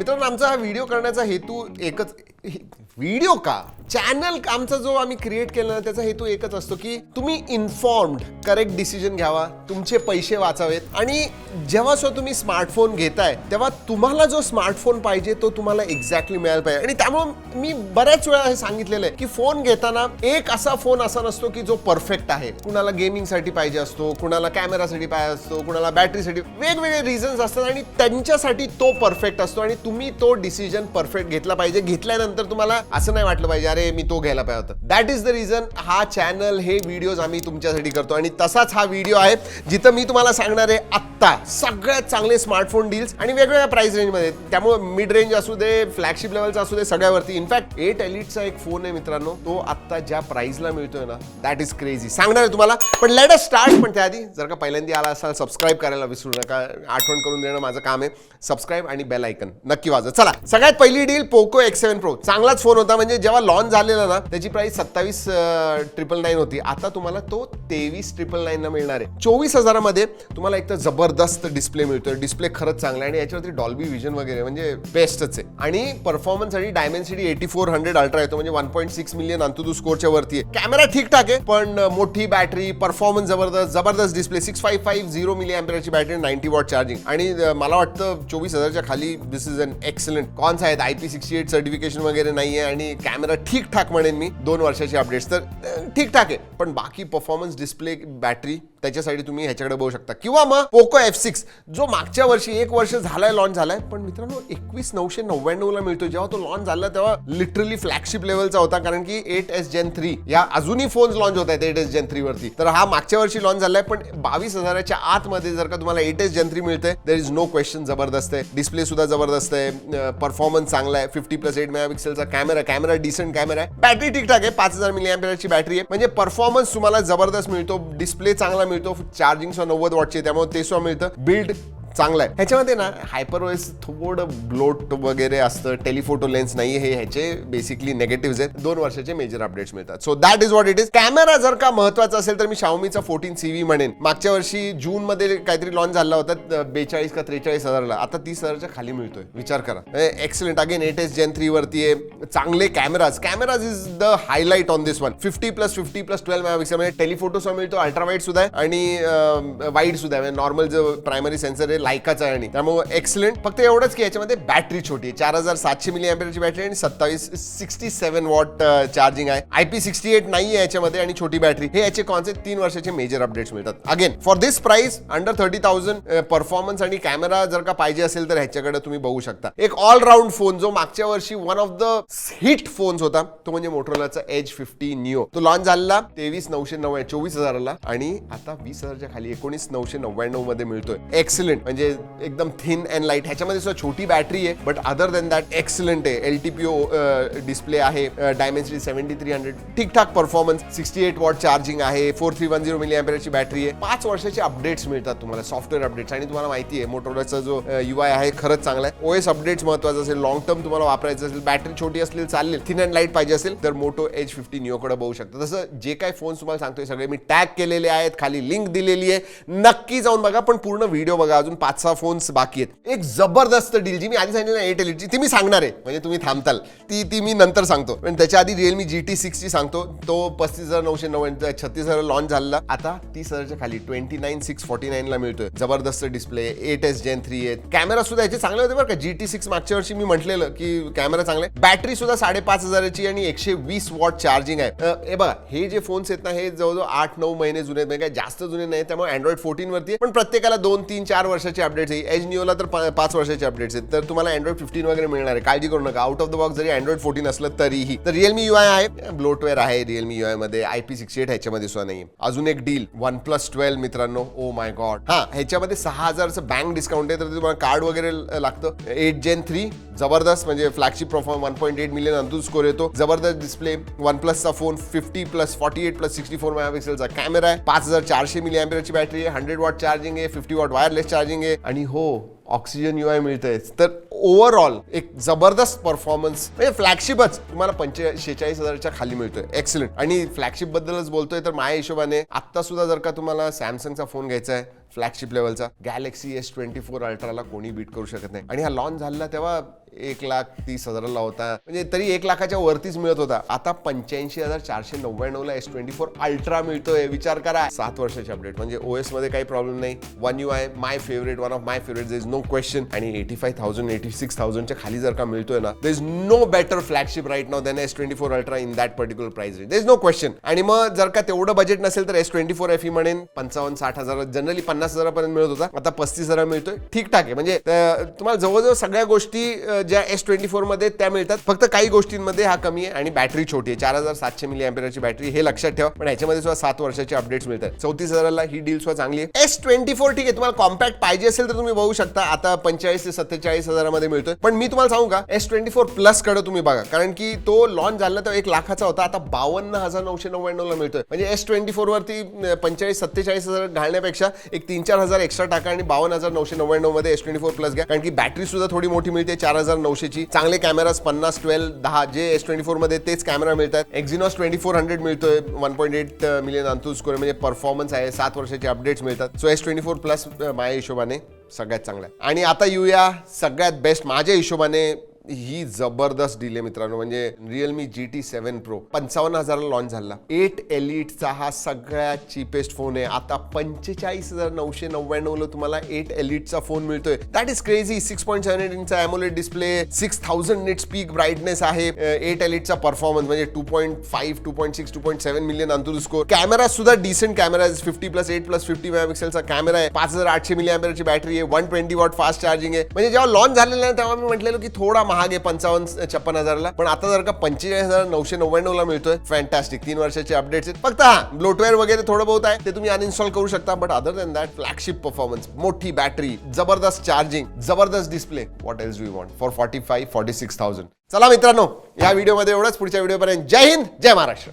मित्रांनो आमचा हा व्हिडिओ करण्याचा हेतू एकच व्हिडिओ का? चॅनल आमचा जो आम्ही क्रिएट केला ना त्याचा हेतू एकच असतो की तुम्ही इन्फॉर्म्ड करेक्ट डिसिजन घ्यावा तुमचे पैसे वाचावेत. आणि जेव्हा सो तुम्ही स्मार्टफोन घेताय तेव्हा तुम्हाला जो स्मार्टफोन पाहिजे तो तुम्हाला एक्झॅक्टली मिळायला पाहिजे. आणि त्यामुळे मी बऱ्याच वेळा हे सांगितलेलं आहे की फोन घेताना एक असा फोन असा नसतो की जो परफेक्ट आहे. कुणाला गेमिंगसाठी पाहिजे असतो कुणाला कॅमेरासाठी पाहिजे असतो कुणाला बॅटरीसाठी वेगवेगळे रिझन्स असतात आणि त्यांच्यासाठी तो परफेक्ट असतो आणि तुम्ही तो डिसिजन परफेक्ट घेतला पाहिजे घेतल्यानंतर तुम्हाला असं नाही वाटलं पाहिजे अरे मी तो घ्यायला पाहिजे होता. दॅट इज द रिझन हा चॅनल हे व्हिडिओज आम्ही तुमच्यासाठी करतो. आणि तसाच हा व्हिडिओ आहे जिथं मी तुम्हाला सांगणार आहे आत्ता सगळ्यात चांगले स्मार्टफोन डील्स आणि वेगवेगळ्या प्राइस रेंजमध्ये त्यामुळे मिड रेंज असू दे फ्लॅगशिप लेवलचा असू दे सगळ्यावरती. इनफॅक्ट एट एलिटचा एक फोन आहे मित्रांनो. तो आत्ता ज्या प्राइसला मिळतोय ना दॅट इज क्रेझी सांगणार आहे तुम्हाला. पण लेट अस स्टार्ट पण त्याआधी जर का पहिल्यांदा आला असाल सबस्क्राईब करायला विसरू नका. आठवण करून देणं माझं काम आहे. सबस्क्राईब आणि बेल ऐकन नक्की वाजव चला सगळ्यात पहिली deal Poco X seven pro चांगलाच फोन होता. म्हणजे जेव्हा लॉन्च झालेला ना त्याची प्राइस सत्तावीस ट्रिपल नाईन होती. आता तुम्हाला तो तेवीस ट्रिपल नाईनला मिळणार आहे. चोवीस हजारामध्ये तुम्हाला एक तर जबरदस्त डिस्प्ले मिळतोय. डिस्प्ले खरंच चांगला आहे आणि याच्यावरती डॉल्बी विजन वगैरे म्हणजे बेस्टच आहे. आणि परफॉर्मन्स आणि Dimensity eighty four hundred ultra येतो म्हणजे one point six million AnTuTu स्कोरच्या वरती आहे. कॅमेरा ठीकठाक आहे पण मोठी बॅटरी परफॉर्मन्स जबरदस्त जबरदस्त display six five five zero milli अँपेअरची battery ninety watt charging आणि मला वाटतं चोवीस हजारच्या खाली this is an excellent cons आहेत. I P sixty eight certification वगैरे नाही आहे आणि कॅमेरा ठीकठाक म्हणेन मी. दोन वर्षाची अपडेट्स तर ठीकठाक आहे. पण बाकी परफॉर्मन्स डिस्प्ले बॅटरी त्याच्यासाठी तुम्ही ह्याच्याकडे बघू शकता. किंवा मग पोको एफ सिक्स जो मागच्या वर्षी एक वर्ष झालाय लॉन्च झालाय पण मित्रांनो एकवीस नऊशे नव्याण्णव ला मिळतो जेव्हा तो लॉन्च झाला तेव्हा लिटरली फ्लॅगशिप लेवलचा होता कारण की एट एस जेन थ्री या अजूनही फोन्स लॉन्च होत आहेत एट एस जेन थ्री वरती. तर हा मागच्या वर्षी लॉन्च झालाय पण बावीस हजाराच्या आतमध्ये जर का तुम्हाला एट एस जेन थ्री मिळते देर इज नो क्वेश्चन जबरदस्त आहे. डिस्प्ले सुद्धा जबरदस्त आहे. परफॉर्मन्स चांगला आहे. फिफ्टी प्लस एट मेगापिक्सेलचा कॅमेरा कॅमेरा डिसेंट कॅमेरा आहे. बॅटरी ठीकठाक आहे पाच हजार मिली बॅटरी आहे. म्हणजे परफॉर्मन्स तुम्हाला जबरदस्त मिळतो. डिस्प्ले चांगला मिळतो. चार्जिंग सो नव्वद वॉटची त्यामुळे ते सुद्धा मिळतं. बिल्ड चांगला आहे. ह्याच्यामध्ये ना हायपर ओएस थोडं ब्लोट वगैरे असतं टेलिफोटो लेन्स नाही हे ह्याचे बेसिकली नेगेटिव्ह आहेत. दोन वर्षाचे मेजर अपडेट्स मिळतात. So that is what it is camera जर का महत्त्वाचा असेल तर मी शाओमीचा फोर्टीन सीव्ही म्हणेन. मागच्या वर्षी जून मध्ये काहीतरी लॉन्च झाला होता बेचाळीस का त्रेचाळीस हजारला. आता तीस हजारच्या खाली मिळतोय. विचार करा. Excellent again eight S gen three वरती आहे. चांगले cameras cameras is the highlight on this one fifty plus fifty plus twelve megapixel म्हणजे टेलिफोटो सुद्धा मिळतो अल्ट्रा वाईट सुद्धा आहे. आणि वाईट सुद्धा आहे. म्हणजे नॉर्मल जो प्रायमरी सेन्सर आहे लायकाचा आहे आणि त्यामुळे एक्सलेंट फक्त एवढंच की याच्यामध्ये बॅटरी छोटी आहे. चार हजार सातशे मिली ची बॅटरी आणि सत्तावीस सिक्स्टी सेव्हन वॉट चार्जिंग आहे. आय पी सिक्स्टी एट नाही आहे याच्यामध्ये आणि छोटी बॅटरी हे याचे कॉन्सेप्ट तीन वर्षाचे मेजर अपडेट्स मिळतात. Again for this price under thirty thousand performance आणि कॅमेरा जर का पाहिजे असेल तर ह्याच्याकडे तुम्ही बघू शकता. एक ऑलराऊंड फोन जो मागच्या वर्षी one of the hit phones होता तो म्हणजे मोटरोलाचा एज फिफ्टी निओ तो लॉन्च झाला तेवीस नऊशे नव्या चोवीस हजाराला आणि आता वीस हजारच्या खाली एकोणीस नऊशे नव्याण्णवमध्ये मिळतोय. एक्सलेंट म्हणजे एकदम थिन अँड लाइट ह्याच्यामध्ये सुद्धा छोटी बॅटरी आहे but other than that excellent आहे. L T P O display आहे डायमेन्सिटी सेव्हन्टी थ्री हंड्रेड ठीकठाक performance sixty eight watt charging आहे four three one zero milli ची बॅटरी आहे. पाच वर्षाचे अपडेट्स मिळतात तुम्हाला सॉफ्टवेअर अपडेट्स आणि तुम्हाला माहिती आहे मोटोरोलाचा जो यू आय आहे खरंच चांगला आहे. ओएस अपडेट्स महत्वाचं असेल लॉंग टर्म तुम्हाला वापरायचं असेल बॅटरी छोटी असलेली चालेल. थिन अँड लाइट पाहिजे असेल तर मोटो एच फिफ्टी निओकडे बघू शकता. तसं जे काही फोन्स तुम्हाला सांगतोय सगळे मी टॅग केलेले आहेत खाली लिंक दिलेली आहे. नक्की जाऊन बघा पण पूर्ण व्हिडिओ बघा अजून. पाच सहा फोन्स बाकी आहेत. एक जबरदस्त डील जी मी आधी सांगितलं ना एट ती मी सांगणार आहे. म्हणजे तुम्ही थांबताल. ती ती मी नंतर सांगतो. पण त्याच्या आधी रिअलमी जी टी सिक्सची सांगतो. तो पस्तीस हजार नऊशे नव्याण्णव छत्तीस हजार लॉन्च झाला आता तीस हजारच्या खाली ट्वेंटी नाईन सिक्स फॉर्टी नाईनला मिळतोय. जबरदस्त display eight S gen three आहेत. कॅमेरा सुद्धा याचे चांगले होते बरं का. जी टी सिक्स मागच्या वर्षी मी म्हटलेलं की कॅमेरा चांगला आहे. बॅटरी सुद्धा साडेपाच हजाराची आणि एकशे वीस वॉट चार्जिंग आहे. हे बघा हे जे फोन्स आहेत ना हे जवळजवळ आठ नऊ महिने जुने आहेत. म्हणजे काय जास्त जुने नाही त्यामुळे अँड्रॉइड फोर्टीन वरती आहे. पण प्रत्येकाला दोन तीन चार वर्षाचे अपडेट्स आहे. एज निओला तर पा- पाच वर्षाचे अपडेट्स आहेत. तर तुम्हाला अँड्रॉइड फिफ्टीन वगैरे मिळणार आहे. काळजी करू नका. आउट ऑफ द बॉक्स जरी अँड्रॉइड फोर्टीन असलं तरीही. तर रिअलमी यू आय आहे. ब्लोटवेअर आहे रिअलमी यू आयमध्ये. आय पी सिक्स्टी एट ह्याच्यामध्ये सुद्धा नाही अजून एक डील वन प्लस ट्वेल्व मित्रांनो. ओ माय गॉड हा ह्याच्यामध्ये सहा हजारचं बँक डिस्काउंट आहे. तर तुम्हाला कार्ड वगैरे लागतं. एट जेन थ्री जबरदस्त. म्हणजे flagship perform one point eight million AnTuTu score येतो. जबरदस्त display one प्लसचा phone fifty plus forty eight plus sixty four मेगापिक्सेलचा camera आहे. पाच हजार चारशे मिली अँपियरची बॅटरी आहे. हंड्रेड वॉट चार्जिंग आहे. फिफ्टी वॉट वायरलेस चार्जिंग आहे आणि हो ऑक्सिजन यू आय तर ओव्हरऑल एक जबरदस्त परफॉर्मन्स म्हणजे फ्लॅगशिपच तुम्हाला पंचे शेचाळीस हजारच्या खाली मिळतोय. एक्सलंट आणि फ्लॅगशिप बद्दलच बोलतोय तर माझ्या हिशोबाने आत्ता सुद्धा जर का तुम्हाला सॅमसंगचा फोन घ्यायचा आहे फ्लॅगशिप लेवलचा गॅलेक्सी एस ट्वेंटी फोर अल्ट्राला कोणी बीट करू शकत नाही. आणि हा लॉन्च झाला तेव्हा एक लाख तीस हजाराला होता. म्हणजे तरी एक लाखाच्या वरतीच मिळत होता. आता पंच्याऐंशी हजार चारशे नव्याण्णव ला एस ट्वेंटी फोर अल्ट्रा मिळतोय. विचार करा. सात वर्षाचे अपडेट म्हणजे ओएसमध्ये काही प्रॉब्लेम नाही. One U I my favourite one of my favourite is no question आणि eighty five thousand eighty six थाउजंडच्या खाली जर का मिळतोय ना there is no better flagship right now than S twenty four ultra in that particular price range is no question आणि मग जर का तेवढं बजेट नसेल तर S twenty four F E म्हणेन. पंचावन्न साठ हजार. जनरली पन्नास पन्नास हजारापर्यंत मिळत होता. आता पस्तीस हजार मिळतोय. ठीकठाक आहे. म्हणजे तुम्हाला जवळजवळ सगळ्या गोष्टी ज्या एस ट्वेंटी फोरमध्ये त्या मिळतात. फक्त काही गोष्टींमध्ये हा कमी आहे आणि बॅटरी छोटी आहे. चार हजार सातशे मिली अँपियरची बॅटरी हे लक्षात ठेवा. पण याच्यामध्ये सुद्धा सात वर्षाचे अपडेट्स मिळतात. चौतीस हजाराला ही डील सुद्धा चांगली आहे. एस ट्वेंटी फोर ठीक आहे. तुम्हाला कॉम्पॅक्ट पाहिजे असेल तर तुम्ही बघू शकता. आता पंचेचाळीस ते सत्तेचाळीस हजारामध्ये मिळतोय. पण मी तुम्हाला सांगू का? एस ट्वेंटी फोर प्लसकडे तुम्ही बघा. कारण की तो लॉन्च झाला तर एक लाखाचा होता. आता बावन्न हजार नऊशे नव्याण्णव ला मिळतोय. म्हणजे एस ट्वेंटी फोर वरती पंचेचाळीस सत्तेचाळीस हजार घालण्यापेक्षा एक तीन चार हजार एक्स्ट्रा टाका आणि बावन्न हजार नऊशे नव्याण्णवमध्ये एस ट्वेंटी फोर प्लस घ्या. कारण की बॅटरी सुद्धा थोडी मोठी मिळते चार हजार नऊशेची. चांगले कॅमेराज पन्नास ट्वेल्व दहा जे एस ट्वेंटी फोरमध्ये तेच कॅमेरा मिळतात. एक्झिनॉस ट्वेंटी फोर हंड्रेड मिळतोय one point eight million AnTuTu score म्हणजे परफॉर्मन्स आहे सात वर्षाचे अपडेट्स मिळतात. So S twenty four plus माझ्या हिशोबाने सगळ्यात चांगला आहे. आणि आता येऊया सगळ्यात बेस्ट माझ्या हिशोबाने ही जबरदस्त डील आहे मित्रांनो. म्हणजे Realme G T seven pro पंचावन्न हजाराला लॉन्च झाला. एट एलिटचा हा सगळ्यात चिपेस्ट फोन आहे. आता पंचेचाळीस हजार नऊशे नव्याण्णवला तुम्हाला एट एलिटचा फोन मिळतोय. That is crazy six point seven eight Incha AMOLED display six thousand nits peak brightness आहे. एट एलिटचा परफॉर्मन्स म्हणजे two point five two point six two point seven million AnTuTu score camera सुद्धा decent camera fifty plus eight plus fifty मेगापिक्सेलचा camera आहे. पाच हजार आठशे milli ची battery आहे. One twenty watt fast charging आहे. म्हणजे जेव्हा लॉन्च झालेला आहे तेव्हा मी म्हटलेलो की थोडा महाग आहे पंचावन्न छप्पन हजारला. पण आता जर का पंचेचाळीस हजार नऊशे नव्याण्णव ला मिळतोय फॅन्टॅस्टिक तीन वर्षाचे अपडेट्स आहेत. फक्त हा ब्लोटवेअर वगैरे थोडं बहुत आहे ते तुम्ही अनइन्स्टॉल करू शकता. But other than that flagship performance मोठी बॅटरी जबरदस्त चार्जिंग जबरदस्त display what else we want for forty five forty six thousand चला मित्रांनो या व्हिडिओमध्ये एवढंच. पुढच्या व्हिडिओपर्यंत जय हिंद जय महाराष्ट्र.